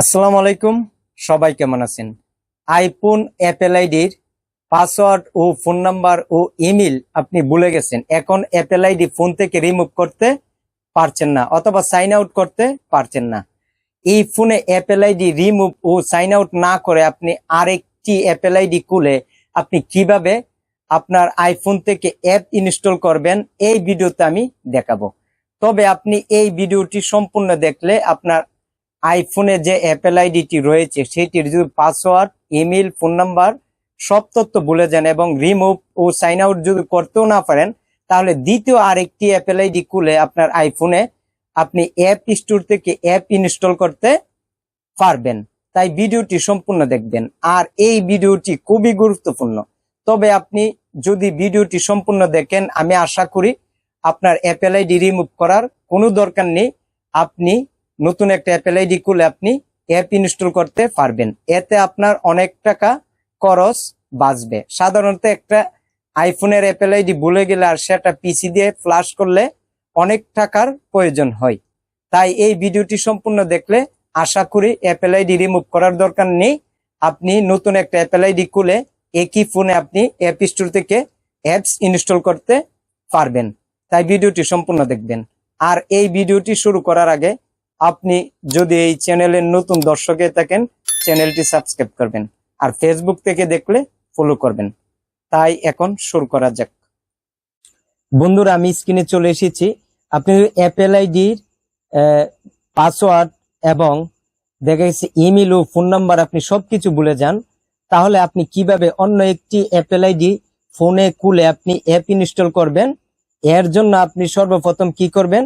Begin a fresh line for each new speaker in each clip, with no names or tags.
আসসালামু আলাইকুম, সবাই কেমন আছেন? আইফোন, অ্যাপেল আইডির পাসওয়ার্ড ও ফোন নাম্বার ও ইমেল আপনি ভুলে গেছেন। এখন অ্যাপেল আইডি ফোন থেকে রিমুভ করতে পারছেন না অথবা সাইন আউট করতে পারছেন না। এই ফোনে অ্যাপেল আইডি রিমুভ ও সাইন আউট না করে আপনি আরেকটি অ্যাপেল আইডি খুলে আপনি কীভাবে আপনার আইফোন থেকে অ্যাপ ইনস্টল করবেন এই ভিডিওতে আমি দেখাবো। তবে আপনি এই ভিডিওটি সম্পূর্ণ দেখলে আপনার আইফোনে যে অ্যাপেল আইডিটি রয়েছে সেটির যদি পাসওয়ার্ড ইমেল ফোন নাম্বার সব তথ্য ভুলে যান এবং রিমুভ ও সাইন আউট যদি করতেও না পারেন, তাহলে দ্বিতীয় আরেকটি অ্যাপেল আইডি খুলে আপনার আইফোনে আপনি অ্যাপ স্টোর থেকে অ্যাপ ইনস্টল করতে পারবেন। তাই ভিডিওটি সম্পূর্ণ দেখবেন। আর এই ভিডিওটি খুবই গুরুত্বপূর্ণ। তবে আপনি যদি ভিডিওটি সম্পূর্ণ দেখেন, আমি আশা করি আপনার অ্যাপেল আইডি রিমুভ করার কোনো দরকার নেই। আপনি নতুন একটা অ্যাপেল আইডি খুলে আপনি অ্যাপ ইনস্টল করতে পারবেন। এতে আপনার অনেক টাকা খরচ বাঁচবে। সাধারণত একটা আইফোনের অ্যাপেল আইডি ভুলে গেলে আর সেটা পিসি দিয়ে ফ্লাশ করলে অনেক টাকার প্রয়োজন হয়। তাই এই ভিডিওটি সম্পূর্ণ দেখলে আশা করি অ্যাপেল আইডি রিমুভ করার দরকার নেই। আপনি নতুন একটা অ্যাপেল আইডি খুলে একই ফোনে আপনি অ্যাপ স্টোর থেকে অ্যাপস ইনস্টল করতে পারবেন। তাই ভিডিওটি সম্পূর্ণ দেখবেন। আর এই ভিডিওটি শুরু করার আগে আপনি যদি এই চ্যানেলের নতুন দর্শকে থাকেন, চ্যানেলটি সাবস্ক্রাইব করবেন আর ফেসবুক থেকে দেখলে ফলো করবেন। তাই এখন শুরু করা যাক। বন্ধুরা, আমি স্ক্রিনে চলে এসেছি। আপনি অ্যাপেল আইডির পাসওয়ার্ড এবং দেখা গেছে ইমেল ও ফোন নাম্বার আপনি সবকিছু ভুলে যান, তাহলে আপনি কীভাবে অন্য একটি অ্যাপেল আইডি ফোনে খুলে আপনি অ্যাপ ইনস্টল করবেন? এর জন্য আপনি সর্বপ্রথম কি করবেন?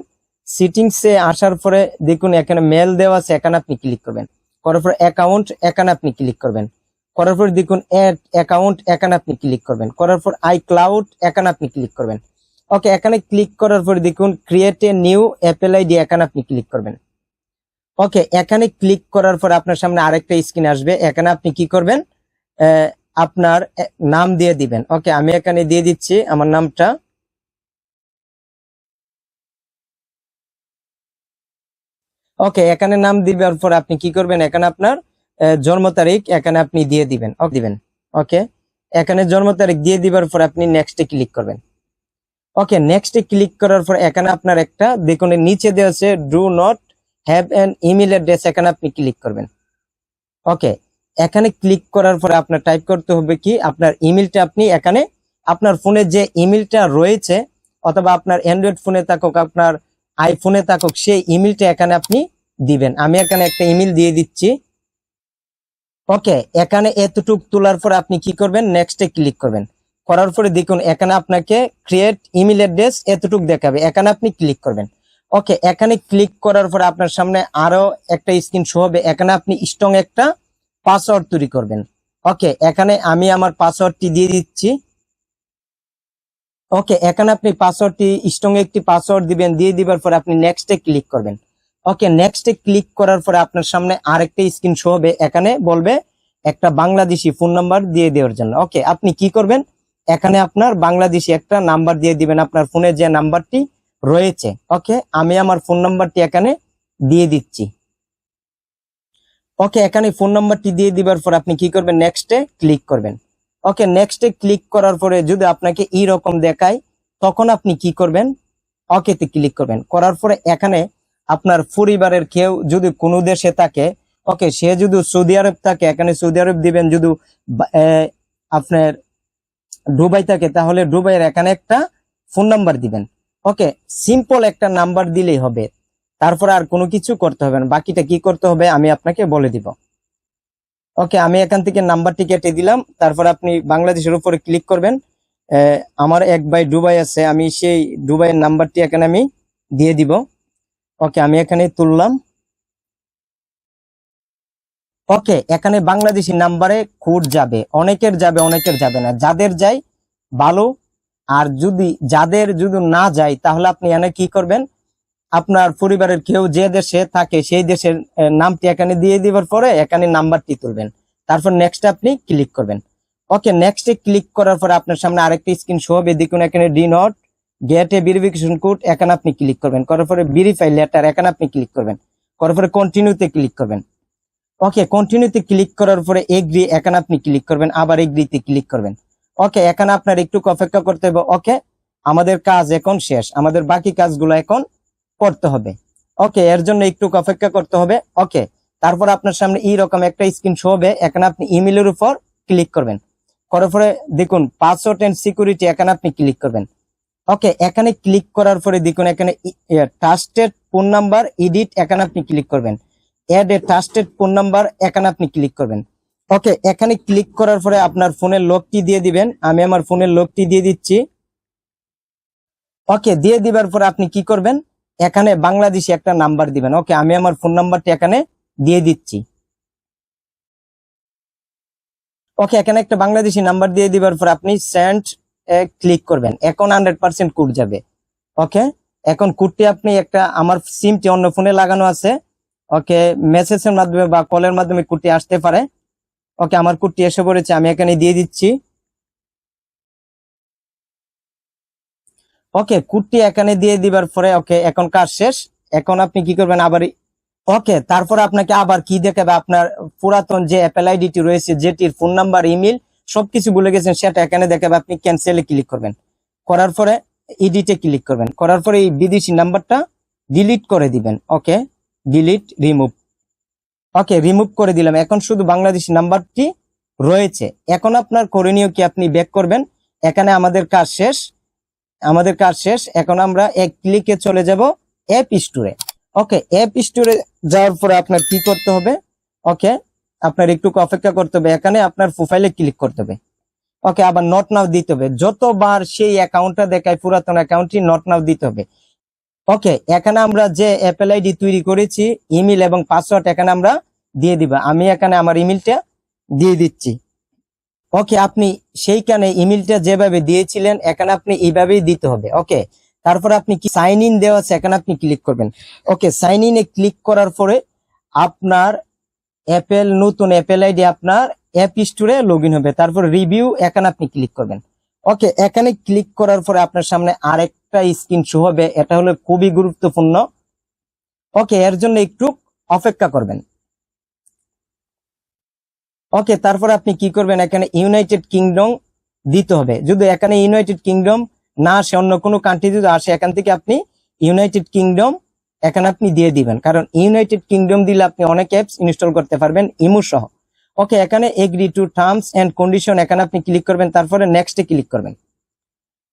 সিটিংসে আসার পরে দেখুন, এখানে মেল দেওয়া আছে, এখানে আপনি ক্লিক করবেন। করার পর অ্যাকাউন্ট এখানে আপনি ক্লিক করবেন। করার পর দেখুন অ্যাড অ্যাকাউন্ট এখানে আপনি ক্লিক করবেন। করার পর আই ক্লাউড এখানে আপনি ক্লিক করবেন। ওকে এখানে ক্লিক করার পর দেখুন create a new Apple ID এখানে আপনি ক্লিক করবেন। ওকে এখানে ক্লিক করার পর আপনার সামনে আরেকটা স্ক্রিন আসবে। এখানে আপনি কি করবেন? আপনার নাম দিয়ে দিবেন। ওকে আমি এখানে দিয়ে দিচ্ছি, আমার নামটা। ওকে, এখানে নাম দিবার পর আপনি কি করবেন? এখানে আপনার জন্ম তারিখ এখানে আপনি দিয়ে দিবেন। দিবেন। ওকে, এখানে জন্ম তারিখ দিয়ে দিবার পর আপনি নেক্সটে ক্লিক করবেন। ওকে নেক্সটে ক্লিক করার পর এখানে আপনার একটা, দেখুন নিচে দেওয়া আছে do not have an email address এখানে আপনি ক্লিক করবেন। ওকে, এখানে ক্লিক করার পরে আপনার টাইপ করতে হবে কি, আপনার ইমেলটা আপনি এখানে, আপনার ফোনে যে ইমেলটা রয়েছে, অথবা আপনার অ্যান্ড্রয়েড ফোনে থাকুক, আপনার আইফোনে থাকুক, সেই ইমেলটা এখানে আপনি দিবেন। আমি এখানে একটা ইমেল দিয়ে দিচ্ছি। ওকে, এখানে এতটুক তোলার পর আপনি কি করবেন? নেক্সটে ক্লিক করবেন। করার পরে দেখুন, এখানে আপনাকে ক্রিয়েট ইমেল অ্যাড্রেস এতটুক দেখাবে। এখানে আপনি ক্লিক করবেন। ওকে, এখানে ক্লিক করার পরে আপনার সামনে আরও একটা স্ক্রিন শো হবে। এখানে আপনি স্ট্রং একটা পাসওয়ার্ড তৈরি করবেন। ওকে, এখানে আমি আমার পাসওয়ার্ডটি দিয়ে দিচ্ছি। ওকে এখানে আপনি পাসওয়ার্ডটি স্ট্রং একটি পাসওয়ার্ড দিবেন, দিয়ে দিবার পর আপনি নেক্সটে ক্লিক করবেন। ওকে নেক্সটে ক্লিক করার পরে আপনার সামনে আরেকটা স্ক্রিন শো হবে। এখানে বলবে একটা বাংলাদেশি ফোন নাম্বার দিয়ে দেওয়ার জন্য। ওকে আপনি কি করবেন? এখানে আপনার বাংলাদেশি একটা নাম্বার দিয়ে দিবেন। আপনার ফোনে যে নাম্বারটি রয়েছে। ওকে আমি আমার ফোন নাম্বারটি এখানে দিয়ে দিচ্ছি। ওকে এখানে ফোন নাম্বারটি দিয়ে দিবার পর আপনি কি করবেন? নেক্সটে ক্লিক করবেন। ওকে নেক্সটে ক্লিক করার পরে যদি আপনাকে এই রকম দেখায়, তখন আপনি কি করবেন? ওকেতে ক্লিক করবেন। করার পরে এখানে আপনার পরিবারের কেউ যদি কোনো দেশে থাকে ওকে সে যদি সৌদি আরব থাকে, এখানে সৌদি আরব দিবেন যদি আপনার দুবাই থাকে, তাহলে দুবাইয়ের এখানে একটা ফোন নাম্বার দিবেন। ওকে সিম্পল একটা নাম্বার দিলেই হবে। তারপরে আর কোনো কিছু করতে হবে না। বাকিটা কি করতে হবে? আমি আপনাকে বলে দিব। ওকে আমি এখান থেকে নাম্বারটি কেটে দিলাম। তারপর আপনি বাংলাদেশের উপরে ক্লিক করবেন। আমার এক ভাই দুবাই আছে, আমি সেই দুবাইয়ের নাম্বারটি এখানে আমি দিয়ে দিব। ওকে আমি এখানে তুললাম। ওকে এখানে বাংলাদেশি নাম্বারে কোড যাবে। অনেকের যাবে অনেকের যাবে না। যাদের যায়, ভালো। আর যদি, যাদের যদি না যায়, তাহলে আপনি এখানে কি করবেন? আপনার পরিবারের কেউ যে দেশে থাকে সেই দেশের নামটি এখানে দিয়ে দিবার পরে এখানে নাম্বারটি তুলবেন। তারপর নেক্সট আপনি ক্লিক করবেন। ওকে নেক্সটে ক্লিক করার পরে আপনার সামনে আরেকটা স্ক্রিন শো হবে। দেখুন এখানে did not get verification code এখানে আপনি ক্লিক করবেন। করার পরে ভেরিফাই লেটার এখানে আপনি ক্লিক করবেন। করার পরে কন্টিনিউতে ক্লিক করবেন। ওকে কন্টিনিউতে ক্লিক করার পরে এগ্রি এখানে আপনি ক্লিক করবেন। আবার এগ্রিতে ক্লিক করবেন। ওকে এখানে আপনার একটু অপেক্ষা করতে হবে। ওকে আমাদের কাজ এখন শেষ। আমাদের বাকি কাজগুলো এখন করতে হবে। ওকে, এর জন্য একটু অপেক্ষা করতে হবে। ওকে, তারপর আপনার সামনে এইরকম একটা স্ক্রিন শো হবে। এখানে আপনি ইমেলের উপর ক্লিক করবেন। করার পরে দেখুন পাসওয়ার্ড এন্ড সিকিউরিটি এখানে আপনি ক্লিক করবেন। ওকে, এখানে ক্লিক করার পরে দেখুন, এখানে ট্রাস্টেড ফোন নাম্বার এডিট এখানে আপনি ক্লিক করবেন। Add a trusted phone number এখানে আপনি ক্লিক করবেন। ওকে, এখানে ক্লিক করার পরে আপনার ফোনের লকটি দিয়ে দিবেন। আমি আমার ফোনের লকটি দিয়ে দিচ্ছি। ওকে, দিয়ে দিবার পরে আপনি কি করবেন? এখানে বাংলাদেশি একটা নাম্বার দিবেন। ওকে, আমি আমার ফোন নাম্বারটি এখানে দিয়ে দিচ্ছি। ওকে, এখানে একটা বাংলাদেশি নাম্বার দিয়ে দিবার পর আপনি সেন্ড ক্লিক করবেন। এখন হান্ড্রেড পার্সেন্ট কোড যাবে। ওকে, এখন কোডটি আপনি একটা, আমার সিমটি অন্য ফোনে লাগানো আছে। ওকে মেসেজের মাধ্যমে বা কলের মাধ্যমে কোডটি আসতে পারে। ওকে, আমার কোডটি এসে পড়েছে, আমি এখানে দিয়ে দিচ্ছি। ওকে কোডটি এখানে দিয়ে দিবার পরে ওকে এখন কাজ শেষ। এখন আপনি কি করবেন, আবার ওকে তারপর আপনাকে আবার কি দেখাবে? আপনার পুরাতন যে অ্যাপেল আইডিটি রয়েছে, যেটির ফোন নাম্বার ইমেল সবকিছু ভুলে গেছেন, সেটা এখানে দেখাবে। আপনি ক্যান্সেলে ক্লিক করবেন। করার পরে এডিটে ক্লিক করবেন। করার পরে এই বিদেশি নাম্বারটা ডিলিট করে দিবেন। Okay delete remove okay remove করে দিলাম। এখন শুধু বাংলাদেশি নাম্বারটি রয়েছে। এখন আপনার করণীয় কি আপনি ব্যাক করবেন? এখানে আমাদের কাজ শেষ। আমাদের কাজ শেষ। এখন আমরা এক ক্লিকে চলে যাব অ্যাপ স্টোরে ওকে অ্যাপ স্টোরে যাওয়ার পরে আপনার কি করতে হবে? ওকে আপনার একটু অপেক্ষা করতে হবে। এখানে আপনার প্রোফাইলে ক্লিক করতে হবে। ওকে আবার নট নাও দিতে হবে। যতবার সেই অ্যাকাউন্টটা দেখায়, পুরাতন অ্যাকাউন্টটি নট নাও দিতে হবে। ওকে এখানে আমরা যে অ্যাপেল আইডি তৈরি করেছি ইমেল এবং পাসওয়ার্ড এখানে আমরা দিয়ে দিবা। আমি এখানে আমার ইমেলটা দিয়ে দিচ্ছি। ওকে, আপনি সেইখানে ইমেলটা যেভাবে দিয়েছিলেন, এখানে আপনি এইভাবেই দিতে হবে, ওকে? তারপর আপনি কি সাইন ইন দেওয়া আছে, এখানে আপনি ক্লিক করবেন। ওকে সাইন ইনে ক্লিক করার পরে আপনার অ্যাপেল নতুন অ্যাপেল আইডি আপনার অ্যাপ স্টোরে লগ হবে। তারপর রিভিউ এখানে আপনি ক্লিক করবেন। ওকে, এখানে ক্লিক করার পরে আপনার সামনে আরেকটা স্ক্রিন শো হবে, এটা হলো খুবই গুরুত্বপূর্ণ। ওকে, এর জন্য একটু অপেক্ষা করবেন। ওকে, তারপর আপনি কি করবেন? এখানে ইউনাইটেড কিংডম দিতে হবে। যদি এখানে ইউনাইটেড কিংডম না আসে, অন্য কোনো কান্ট্রি যদি আসে, এখান থেকে আপনি ইউনাইটেড কিংডম এখানে আপনি দিয়ে দিবেন। কারণ ইউনাইটেড কিংডম দিলে আপনি অনেক অ্যাপস ইনস্টল করতে পারবেন ইমু সহ। ওকে, এখানে agree to terms and condition এখানে আপনি ক্লিক করবেন, তারপরে নেক্সটে ক্লিক করবেন।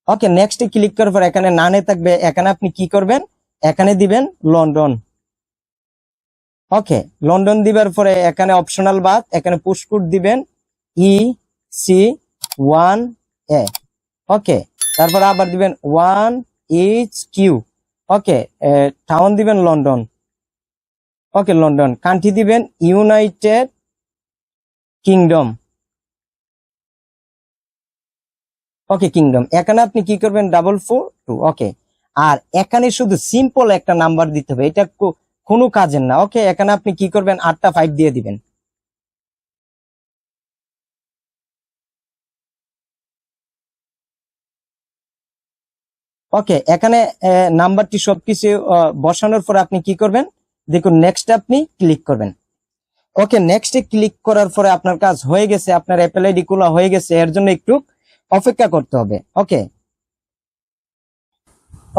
ওকে নেক্সটে ক্লিক করার পর এখানে নানে থাকবে, এখানে আপনি কি করবেন? এখানে দিবেন লন্ডন ওকে লন্ডন দিবার পরে এখানে অপশনাল বাদ, এখানে পুশকুট দিবেন ই সি ওয়ান এ ওকে তারপর আবার দিবেন one H Q okay town দিবেন লন্ডন ওকে লন্ডন কান্ট্রি দিবেন ইউনাইটেড কিংডম ওকে কিংডম এখানে আপনি কি করবেন? ডাবল ফোর টু ওকে আর এখানে শুধু সিম্পল একটা নাম্বার দিতে হবে। এটা কোনো কাজের না। ওকে এখানে আপনি কি করবেন? আটটা ফাইভ দিয়ে দিবেন। ওকে এখানে নাম্বারটি সবকিছু বসানোর পর আপনি কি করবেন? দেখুন নেক্সট আপনি ক্লিক করবেন। ওকে নেক্সটে ক্লিক করার পরে আপনার কাজ হয়ে গেছে, আপনার অ্যাপেল আইডি খোলা হয়ে গেছে, এর জন্য একটু অপেক্ষা করতে হবে। ওকে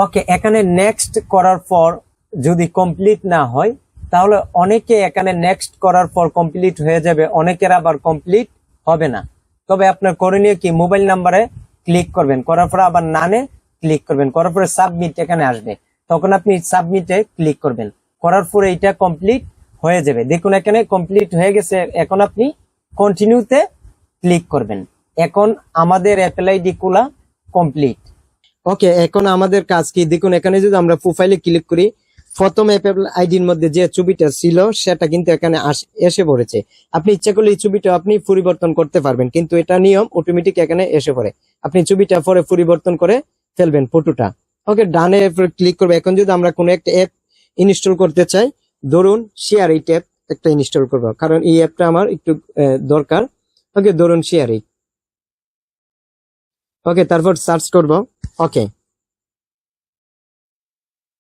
ওকে এখানে নেক্সট করার পর যদি কমপ্লিট না হয়, তাহলে অনেকে এখানে নেক্সট করার পর কমপ্লিট হয়ে যাবে, অনেকের আবার কমপ্লিট হবে না। তবে আপনার করণীয় কি? মোবাইল নাম্বারে ক্লিক করবেন। করার পর আবার নানে ক্লিক করবেন। করার পরে সাবমিট এখানে আসবে। তখন আপনি সাবমিটে ক্লিক করবেন। করার পরে এটা কমপ্লিট হয়ে যাবে। দেখুন এখানে কমপ্লিট হয়ে গেছে। এখন আপনি কন্টিনিউতে ক্লিক করবেন। এখন আমাদের অ্যাপেল আইডি কমপ্লিট ওকে, এখন আমাদের কাজ কি? দেখুন, এখানে যদি আমরা প্রোফাইলে ক্লিক করি প্রথম অ্যাপেল আইডির মধ্যে যে ছবিটা ছিল, সেটা কিন্তু এখানে এসে পড়েছে। আপনি ইচ্ছা করলে এই ছবিটা আপনি পরিবর্তন করতে পারবেন, কিন্তু এটা নিয়ম অটোমেটিক এখানে এসে পড়ে। আপনি ছবিটা পরে পরিবর্তন করে ফেলবেন ফটোটা। ওকে ডানে ক্লিক করবে। এখন যদি আমরা কোনো একটা অ্যাপ ইনস্টল করতে চাই, ধরুন শেয়ার এই অ্যাপ একটা ইনস্টল করব, কারণ এই অ্যাপটা আমার একটু দরকার। ওকে ধরুন শেয়ার এই ওকে তারপর সার্চ করব। ওকে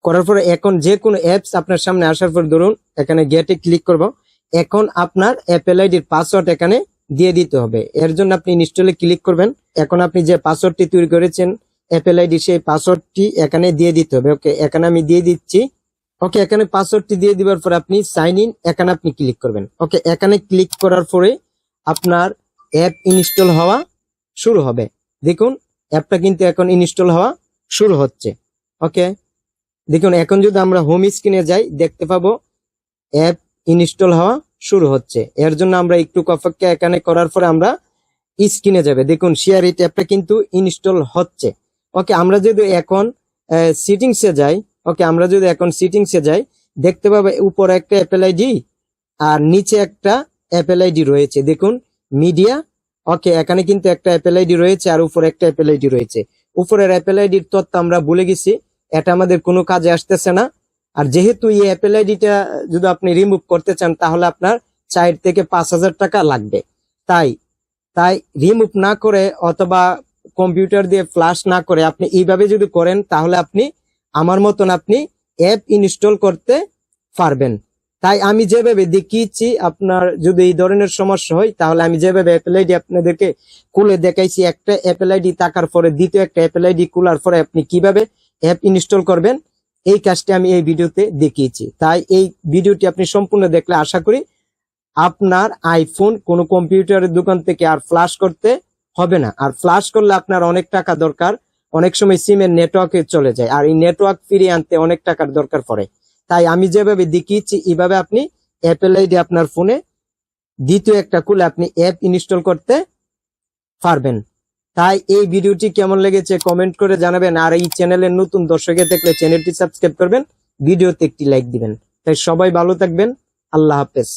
করার পরে এখন যে কোনো অ্যাপস আপনার সামনে আসার পর ধরুন, এখানে গেটে ক্লিক করব। এখন আপনার অ্যাপেল আইডির পাসওয়ার্ড এখানে দিয়ে দিতে হবে। এর জন্য আপনি ইনস্টলে ক্লিক করবেন। এখন আপনি যে পাসওয়ার্ডটি তৈরি করেছেন অ্যাপেল আইডি সেই পাসওয়ার্ডটি এখানে দিয়ে দিতে হবে। ওকে এখানে আমি দিয়ে দিচ্ছি। ওকে এখানে পাসওয়ার্ডটি দিয়ে দেওয়ার পর আপনি সাইন ইন এখানে আপনি ক্লিক করবেন। ওকে এখানে ক্লিক করার পরে আপনার অ্যাপ ইনস্টল হওয়া শুরু হবে। দেখুন অ্যাপটা কিন্তু এখন ইনস্টল হওয়া শুরু হচ্ছে। ওকে দেখুন, এখন যদি আমরা হোম স্ক্রিনে যাই, দেখতে পাবো অ্যাপ ইনস্টল হওয়া শুরু হচ্ছে। এর জন্য আমরা একটু অপেক্ষা এখানে করার পরে আমরা স্ক্রিনে যাবে। দেখুন শেয়ার ইট অ্যাপটা কিন্তু ইনস্টল হচ্ছে। ওকে আমরা যদি এখন সিটিংসে যাই ওকে আমরা যদি এখন সিটিংসে যাই, দেখতে পাবো উপরে একটা অ্যাপেল আইডি আর নিচে একটা অ্যাপেল আইডি রয়েছে। দেখুন মিডিয়া ওকে এখানে কিন্তু একটা অ্যাপেল আইডি রয়েছে আর উপরে একটা অ্যাপেল আইডি রয়েছে। উপরের অ্যাপেল আইডির তথ্য আমরা ভুলে গেছি। এটা আমাদের কোনো কাজে আসতেছে না। আর যেহেতু এই অ্যাপেল আইডিটা যদি আপনি রিমুভ করতে চান, তাহলে আপনার চার থেকে পাঁচ হাজার টাকা লাগবে। তাই তাই রিমুভ না করে অথবা কম্পিউটার দিয়ে ফ্লাশ না করে আপনি এইভাবে যদি করেন, তাহলে আপনি আমার মতন আপনি অ্যাপ ইনস্টল করতে পারবেন। তাই আমি যেভাবে দেখিয়েছি, আপনার যদি এই ধরনের সমস্যা হয়, তাহলে আমি যেভাবে অ্যাপেল আইডি আপনাদেরকে খুলে দেখাইছি, একটা অ্যাপেল আইডি থাকার পরে, দ্বিতীয় একটা অ্যাপেল আইডি খোলার পরে আপনি কীভাবে অ্যাপ ইনস্টল করবেন। এই কাজটি আমি এই ভিডিওতে দেখিয়েছি। তাই এই ভিডিওটি আপনি সম্পূর্ণ দেখলে আশা করি আপনার আইফোন কোনো কম্পিউটারের দোকান থেকে আর ফ্লাশ করতে হবে না। আর ফ্লাশ করলে আপনার অনেক টাকা দরকার। অনেক সময় সিমের নেটওয়ার্কে চলে যায়। আর এই নেটওয়ার্ক ফিরিয়ে আনতে অনেক টাকার দরকার পড়ে। তাই আমি যেভাবে দেখিয়েছি এভাবে আপনি অ্যাপেল আইডি আপনার ফোনে দ্বিতীয় একটা খুলে আপনি অ্যাপ ইনস্টল করতে পারবেন। তাই এই ভিডিওটি কেমন লেগেছে কমেন্ট করে জানাবেন। আর এই চ্যানেলের নতুন দর্শকে দেখলে চ্যানেলটি সাবস্ক্রাইব করবেন, ভিডিওতে একটি লাইক দিবেন। তাই সবাই ভালো থাকবেন। আল্লাহ হাফেজ।